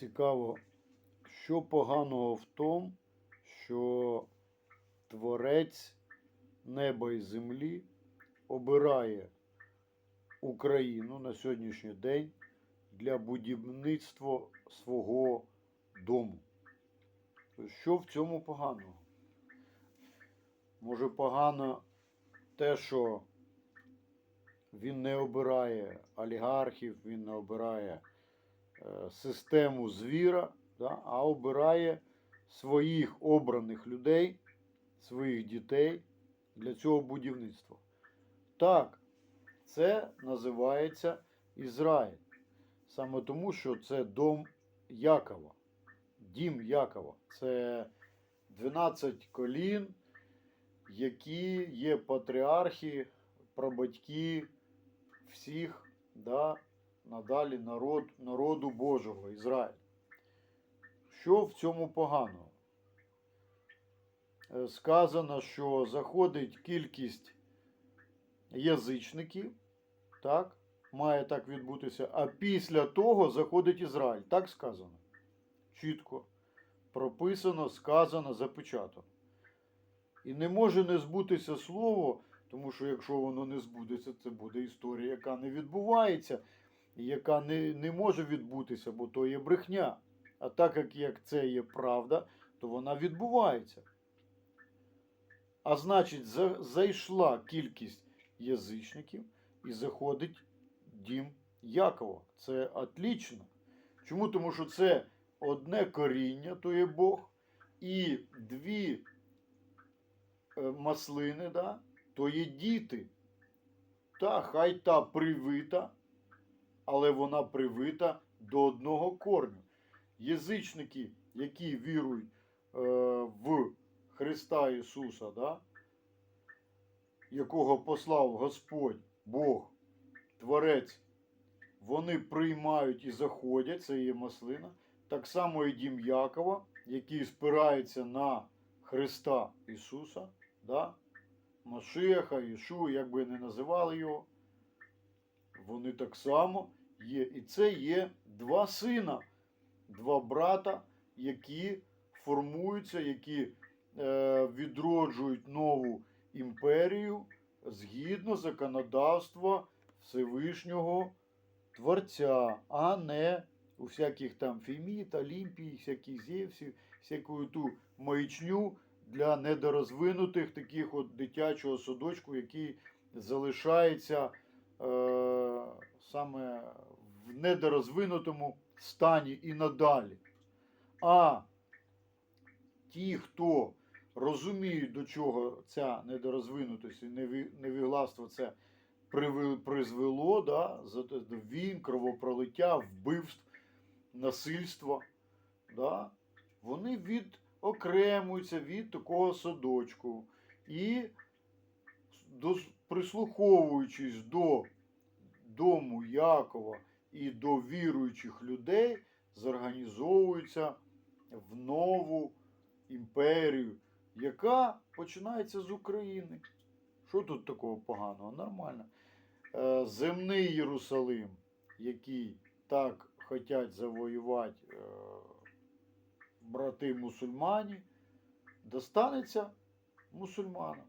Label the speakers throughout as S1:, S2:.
S1: Цікаво, що поганого в тому, що Творець неба і землі обирає Україну на сьогоднішній день для будівництва свого дому. Що в цьому поганого? Може погано те, що він не обирає олігархів, він не обирає систему звіра, да, а обирає своїх обраних людей, своїх дітей для цього будівництва. Так, це називається Ізраїль. Саме тому, що це дом Якова, дім Якова. Це 12 колін, які є патріархи, прабатьки всіх да, надалі народ, народу Божого, Ізраїль. Що в цьому поганого? Е, Сказано, що заходить кількість язичників, так, має так відбутися, а після того заходить Ізраїль. Так сказано. Чітко прописано, сказано, запечатано. І не може не збутися слово, тому що якщо воно не збудеться, це буде історія, яка не відбувається, яка не, не може відбутися, бо то є брехня. А так як, як це є правда, то вона відбувається. А значить, за, зайшла кількість язичників і заходить дім Якова. Це отлично. Чому? Тому що це одне коріння, то є Бог, і дві е, маслини, да, то є діти. Та хай та привита, але вона привита до одного корню. Язичники, які вірують е, в Христа Ісуса, да, якого послав Господь, Бог, Творець, вони приймають і заходять, це є маслина. Так само і дім Якова, який спирається на Христа Ісуса, да? Машеха, Ішу, як би не називали його, вони так само є. І це є два сина, два брата, які формуються, які е, відроджують нову імперію згідно законодавства Всевишнього Творця, а не у всяких там Феміт, Олімпії, всяких Зевсів, всяку ту маячню для недорозвинутих таких от дитячого садочку, який залишається е, саме в недорозвинутому стані і надалі. А ті, хто розуміють, до чого ця недорозвинутість і невігластво це призвело да, війн, кровопролиття, вбивств, насильства, да, вони відокремуються від такого садочку і прислуховуючись до дому Якова і до віруючих людей, зорганізовуються в нову імперію, яка починається з України. Що тут такого поганого? Нормально. Е, Земний Єрусалим, який так хочуть завоювати е, брати мусульмані, достанеться мусульманам.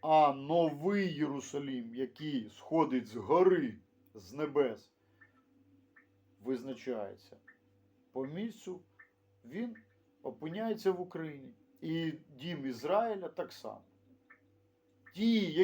S1: А новий Єрусалім, який сходить з гори, з небес, визначається по місцю, він опиняється в Україні. І дім Ізраїля так само. Ті,